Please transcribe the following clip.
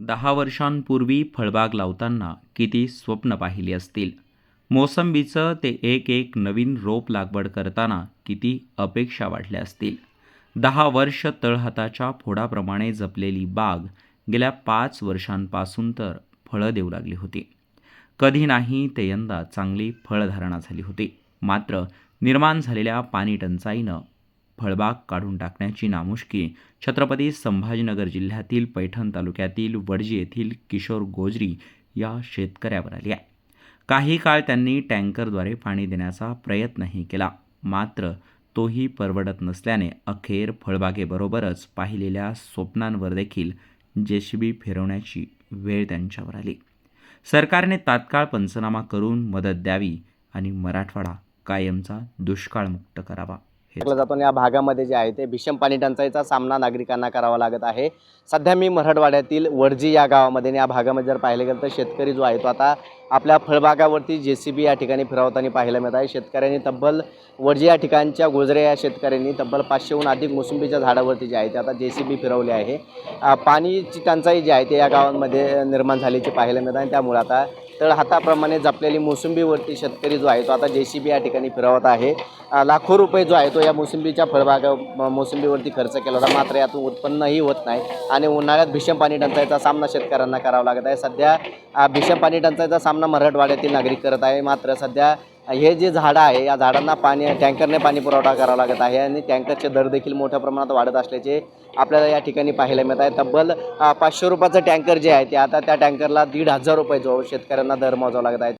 दहा वर्षांपूर्वी फळबाग लावताना किती स्वप्न पाहिली असतील. मोसंबीचं ते एक एक नवीन रोप लागवड करताना किती अपेक्षा वाढल्या असतील. दहा वर्ष तळहाताच्या फोडाप्रमाणे जपलेली बाग गेल्या पाच वर्षांपासून तर फळं देऊ लागली होती. कधी नाही ते यंदा चांगली फळधारणा झाली होती. मात्र निर्माण झालेल्या पाणी टंचाईनं फळबाग काढून टाकण्याची नामुष्की छत्रपती संभाजीनगर जिल्ह्यातील पैठण तालुक्यातील वडजी येथील किशोर गोजरी या शेतकऱ्यावर आली आहे. काही काळ त्यांनी टँकरद्वारे पाणी देण्याचा प्रयत्नही केला. मात्र तोही परवडत नसल्याने अखेर फळबागेबरोबरच पाहिलेल्या स्वप्नांवर देखील जेसीबी फिरवण्याची वेळ त्यांच्यावर आली. सरकारने तात्काळ पंचनामा करून मदत द्यावी आणि मराठवाडा कायमचा दुष्काळमुक्त करावा. टाकला जातो आणि या भागामध्ये जे आहे ते भीषण पाणी टंचाईचा सामना नागरिकांना करावा लागत आहे. सध्या मी मराठवाड्यातील वडजी या गावामध्ये आणि या भागामध्ये जर पाहिलं गेलं तर शेतकरी जो आहे तो आता आपल्या फळबागावरती जे सी बी या ठिकाणी फिरवताना पाहायला मिळत आहे. शेतकऱ्यांनी तब्बल वडजी या ठिकाणच्या गोजरे या शेतकऱ्यांनी तब्बल पाचशेहून अधिक मोसंबीच्या झाडावरती जे आहे ते आता जे सी बी फिरवले आहे. पाणीची टंचाई जी आहे ते या गावांमध्ये निर्माण झाल्याची पाहायला मिळत आहे त्यामुळे आता तळ हाताप्रमाणे जपलेली मोसंबीवरती शेतकरी जो आहे तो आता जे सी बी या ठिकाणी फिरवत आहे. लाखो रुपये जो आहे तो या मोसंबीच्या फळबागा मोसंबीवरती खर्च केला होता. मात्र यातून उत्पन्नही होत नाही आणि उन्हाळ्यात भीषण पाणी टंचाईचा सामना शेतकऱ्यांना करावा लागत आहे. सध्या भीषण पाणी टंचाईचा सामना मराठवाड्यातील नागरिक करत आहे. मात्र सध्या हे जे झाडं आहे या झाडांना पाणी टँकरने पाणी पुरवठा करावा लागत आहे आणि टँकरचे दर देखील मोठ्या प्रमाणात वाढत असल्याचे आपल्याला या ठिकाणी पाहायला मिळत आहे. तब्बल पाचशे रुपयाचं टँकर जे आहे ते आता त्या टँकरला दीड हजार रुपये जो शेतकऱ्यांना दर मोजावा लागत आहे.